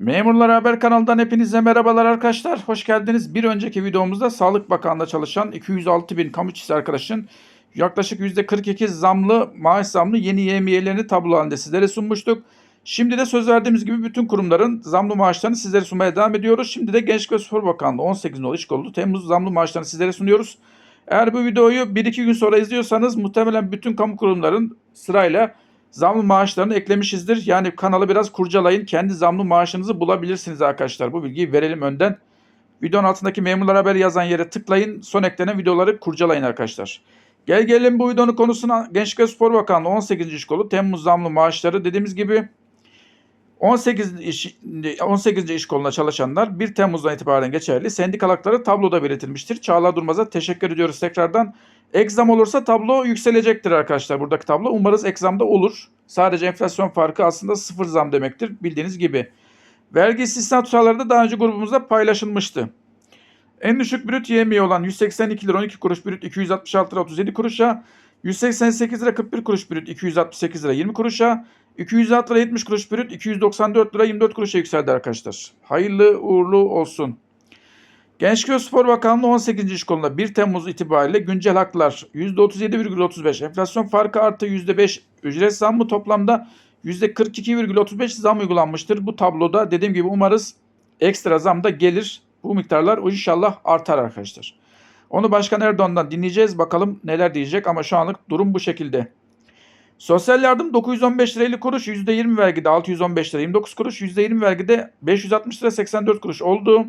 Memurlar Haber kanalından hepinize merhabalar arkadaşlar. Hoş geldiniz. Bir önceki videomuzda Sağlık Bakanlığı'nda çalışan 206 bin kamu işçisi arkadaşın yaklaşık %42 zamlı maaş zamlı yeni yemiyelerini tablo halinde sizlere sunmuştuk. Şimdi de söz verdiğimiz gibi bütün kurumların zamlı maaşlarını sizlere sunmaya devam ediyoruz. Şimdi de Gençlik ve Spor Bakanlığı 18 nolu iş kolu Temmuz zamlı maaşlarını sizlere sunuyoruz. Eğer bu videoyu 1-2 gün sonra izliyorsanız muhtemelen bütün kamu kurumların sırayla zamlı maaşlarını eklemişizdir. Yani kanalı biraz kurcalayın. Kendi zamlı maaşınızı bulabilirsiniz arkadaşlar. Bu bilgiyi verelim önden. Videonun altındaki memurlar haber yazan yere tıklayın. Son eklenen videoları kurcalayın arkadaşlar. Gel gelelim bu videonun konusuna. Gençlik ve Spor Bakanlığı 18. iş kolu Temmuz zamlı maaşları dediğimiz gibi 18 iş, 18. iş koluna çalışanlar 1 Temmuz'dan itibaren geçerli. Sendikal hakları tabloda belirtilmiştir. Çağla Durmaz'a teşekkür ediyoruz tekrardan. Ekzam olursa tablo yükselecektir arkadaşlar buradaki tablo. Umarız ekzamda olur. Sadece enflasyon farkı aslında sıfır zam demektir bildiğiniz gibi. Vergi istisna tutarları da daha önce grubumuzda paylaşılmıştı. En düşük brüt yemeği olan 182 lira 12 kuruş brüt 266 lira 37 kuruşa, 188 lira 41 kuruş brüt 268 lira 20 kuruşa, 206 lira 70 kuruş brüt 294 lira 24 kuruşa yükseldi arkadaşlar. Hayırlı uğurlu olsun. Gençlik ve Spor Bakanlığı 18. iş kolunda 1 Temmuz itibariyle güncel haklar %37,35 enflasyon farkı artı %5 ücret zammı toplamda %42,35 zam uygulanmıştır. Bu tabloda dediğim gibi umarız ekstra zam da gelir. Bu miktarlar inşallah artar arkadaşlar. Onu Başkan Erdoğan'dan dinleyeceğiz. Bakalım neler diyecek ama şu anlık durum bu şekilde. Sosyal yardım 915 lira 50 kuruş, %20 vergide 615 lira 29 kuruş, %20 vergide 560 lira 84 kuruş oldu.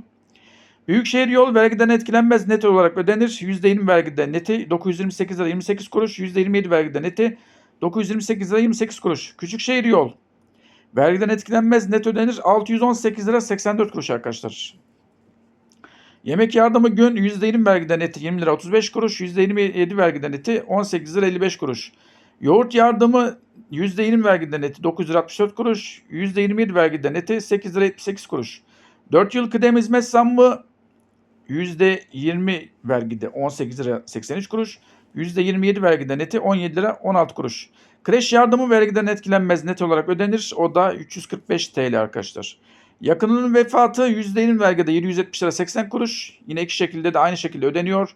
Büyükşehir yol vergiden etkilenmez net olarak ödenir. %20 vergide neti 928 lira 28 kuruş, %27 vergide neti 928 lira 28 kuruş. Küçükşehir yol vergiden etkilenmez net ödenir 618 lira 84 kuruş arkadaşlar. Yemek yardımı gün %20 vergiden neti 20 lira 35 kuruş, %27 vergiden neti 18 lira 55 kuruş. Yoğurt yardımı %20 vergiden neti 9 lira 64 kuruş, %27 vergiden neti 8 lira 78 kuruş. 4 yıl kıdem hizmet zammı %20 vergide 18 lira 83 kuruş, %27 vergide neti 17 lira 16 kuruş. Kreş yardımı vergiden etkilenmez net olarak ödenir. O da 345 TL arkadaşlar. Yakınının vefatı %20 vergide 770 lira 80 kuruş. Yine iki şekilde de aynı şekilde ödeniyor.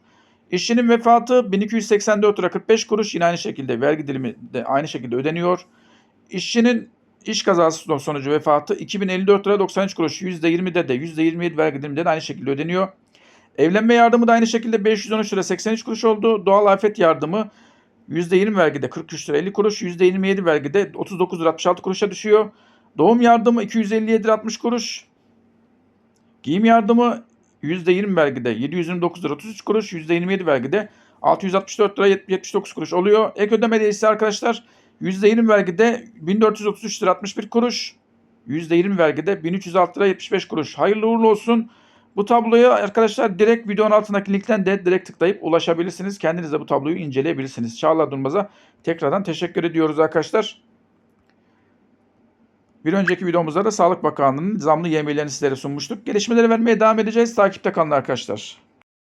İşçinin vefatı 1284 lira 45 kuruş. Yine aynı şekilde vergi dilimi de aynı şekilde ödeniyor. İşçinin iş kazası sonucu vefatı 2054 lira 93 kuruş. %20'de de %27 vergi diliminde de aynı şekilde ödeniyor. Evlenme yardımı da aynı şekilde 513 lira 83 kuruş oldu. Doğal afet yardımı %20 vergide 43 lira 50 kuruş, %27 vergide 39 lira 66 kuruşa düşüyor. Doğum yardımı 257 lira 60 kuruş. Giyim yardımı %20 vergide 729 lira 33 kuruş, %27 vergide 664 lira 79 kuruş oluyor. Ek ödeme ise arkadaşlar %20 vergide 1433 lira 61 kuruş, %20 vergide 1306 lira 75 kuruş. Hayırlı uğurlu olsun. Bu tabloya arkadaşlar direkt videonun altındaki linkten de direkt tıklayıp ulaşabilirsiniz. Kendiniz de bu tabloyu inceleyebilirsiniz. Çağla Durmaz'a tekrardan teşekkür ediyoruz arkadaşlar. Bir önceki videomuzda da Sağlık Bakanlığı'nın zamlı yemelerini sizlere sunmuştuk. Gelişmeleri vermeye devam edeceğiz. Takipte kalın arkadaşlar.